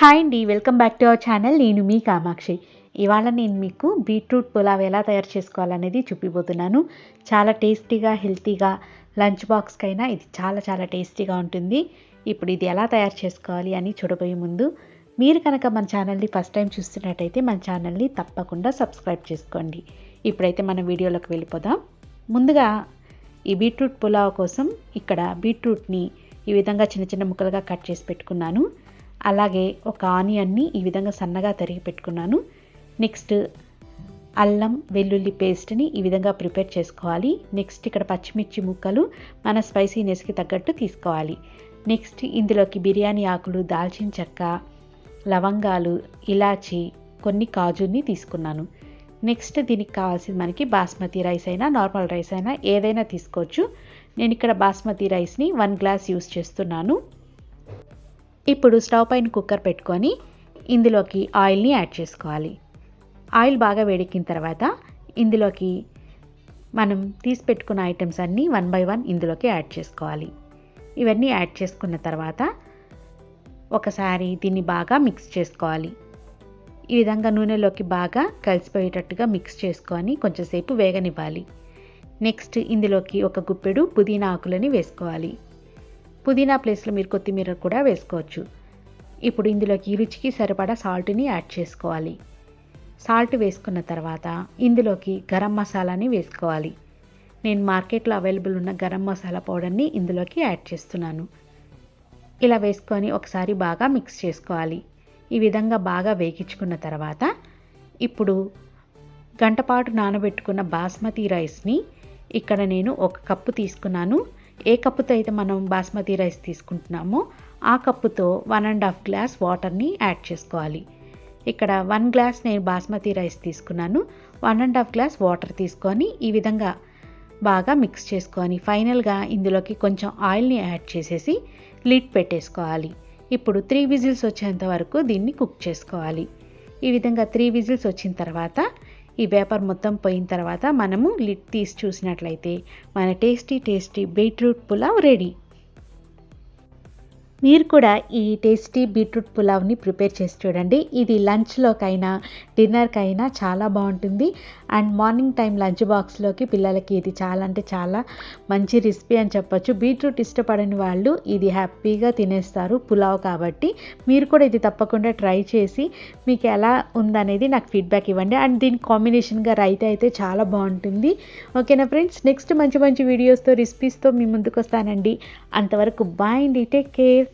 Hi అండి welcome back to our channel నేను మీ కామాక్షి. ఇవాళ నేను మీకు బీట్రూట్ పులావ్ ఎలా తయారు చేసుకోవాలనేది చూపిపోతున్నాను చాలా టేస్టీగా హెల్తీగా లంచ్ బాక్స్కైనా ఇది చాలా చాలా టేస్టీగా ఉంటుంది. ఇప్పుడు ఇది ఎలా తయారు చేసుకోవాలి అని చూడబోయే ముందు మీరు కనుక మన ఛానల్ని ఫస్ట్ టైం చూస్తున్నట్టయితే మన ఛానల్ని తప్పకుండా సబ్స్క్రైబ్ చేసుకోండి. ఇప్పుడైతే మన వీడియోలోకి వెళ్ళిపోదాం. ముందుగా ఈ బీట్రూట్ పులావ్ కోసం ఇక్కడ బీట్రూట్ని ఈ విధంగా చిన్న చిన్న ముక్కలుగా కట్ చేసి పెట్టుకున్నాను. అలాగే ఒక ఆనియన్ని ఈ విధంగా సన్నగా తరిగి పెట్టుకున్నాను. నెక్స్ట్ అల్లం వెల్లుల్లి పేస్ట్ని ఈ విధంగా ప్రిపేర్ చేసుకోవాలి. నెక్స్ట్ ఇక్కడ పచ్చిమిర్చి ముక్కలు మన స్పైసీనెస్కి తగ్గట్టు తీసుకోవాలి. నెక్స్ట్ ఇందులోకి బిర్యానీ ఆకులు దాల్చిన చెక్క లవంగాలు ఇలాచి కొన్ని కాజుని తీసుకున్నాను. నెక్స్ట్ దీనికి కావాల్సింది మనకి బాస్మతి రైస్ అయినా నార్మల్ రైస్ అయినా ఏదైనా తీసుకోవచ్చు. నేను ఇక్కడ బాస్మతి రైస్ని వన్ గ్లాస్ యూస్ చేస్తున్నాను. ఇప్పుడు స్టవ్ పైన కుక్కర్ పెట్టుకొని ఇందులోకి ఆయిల్ని యాడ్ చేసుకోవాలి. ఆయిల్ బాగా వేడెక్కిన తర్వాత ఇందులోకి మనం తీసి పెట్టుకున్న ఐటమ్స్ అన్నీ వన్ బై వన్ ఇందులోకి యాడ్ చేసుకోవాలి. ఇవన్నీ యాడ్ చేసుకున్న తర్వాత ఒకసారి దీన్ని బాగా మిక్స్ చేసుకోవాలి. ఈ విధంగా నూనెలోకి బాగా కలిసిపోయేటట్టుగా మిక్స్ చేసుకొని కొంచెంసేపు వేగనివ్వాలి. నెక్స్ట్ ఇందులోకి ఒక గుప్పెడు పుదీనా ఆకులని వేసుకోవాలి. పుదీనా ప్లేస్లో మీరు కొత్తిమీర కూడా వేసుకోవచ్చు. ఇప్పుడు ఇందులోకి రుచికి సరిపడా సాల్ట్ని యాడ్ చేసుకోవాలి. సాల్ట్ వేసుకున్న తర్వాత ఇందులోకి గరం మసాలాని వేసుకోవాలి. నేను మార్కెట్లో అవైలబుల్ ఉన్న గరం మసాలా పౌడర్ని ఇందులోకి యాడ్ చేస్తున్నాను. ఇలా వేసుకొని ఒకసారి బాగా మిక్స్ చేసుకోవాలి. ఈ విధంగా బాగా వేగించుకున్న తర్వాత ఇప్పుడు గంటపాటు నానబెట్టుకున్న బాస్మతి రైస్ని ఇక్కడ నేను ఒక కప్పు తీసుకున్నాను. ఏ కప్పుతో అయితే మనం బాస్మతి రైస్ తీసుకుంటున్నామో ఆ కప్పుతో వన్ అండ్ హాఫ్ గ్లాస్ వాటర్ని యాడ్ చేసుకోవాలి. ఇక్కడ వన్ గ్లాస్ నేను బాస్మతి రైస్ తీసుకున్నాను. One and half glass water తీసుకొని ఈ విధంగా బాగా మిక్స్ చేసుకొని ఫైనల్గా ఇందులోకి కొంచెం ఆయిల్ని యాడ్ చేసేసి లిడ్ పెట్టేసుకోవాలి. ఇప్పుడు త్రీ విజిల్స్ వచ్చేంత వరకు దీన్ని కుక్ చేసుకోవాలి. ఈ విధంగా త్రీ విజిల్స్ వచ్చిన తర్వాత ఈ వేపర్ మొత్తం పోయిన తర్వాత మనము లిడ్ తీసి చూసినట్లయితే మన tasty tasty beetroot pulao ready. మీరు కూడా ఈ టేస్టీ బీట్రూట్ పులావ్ని ప్రిపేర్ చేసి చూడండి. ఇది లంచ్లోకైనా డిన్నర్కైనా చాలా బాగుంటుంది. అండ్ మార్నింగ్ టైం లంచ్ బాక్స్లోకి పిల్లలకి ఇది చాలా అంటే చాలా మంచి రెసిపీ అని చెప్పొచ్చు. బీట్రూట్ ఇష్టపడని వాళ్ళు ఇది హ్యాపీగా తినేస్తారు పులావ్ కాబట్టి. మీరు కూడా ఇది తప్పకుండా ట్రై చేసి మీకు ఎలా ఉందనేది నాకు ఫీడ్బ్యాక్ ఇవ్వండి. అండ్ దీని కాంబినేషన్గా రైతా అయితే చాలా బాగుంటుంది. ఓకేనా ఫ్రెండ్స్? నెక్స్ట్ మంచి మంచి వీడియోస్తో రెసిపీస్తో మీ ముందుకు వస్తానండి అంతవరకు బాయ్ అండి. Take care.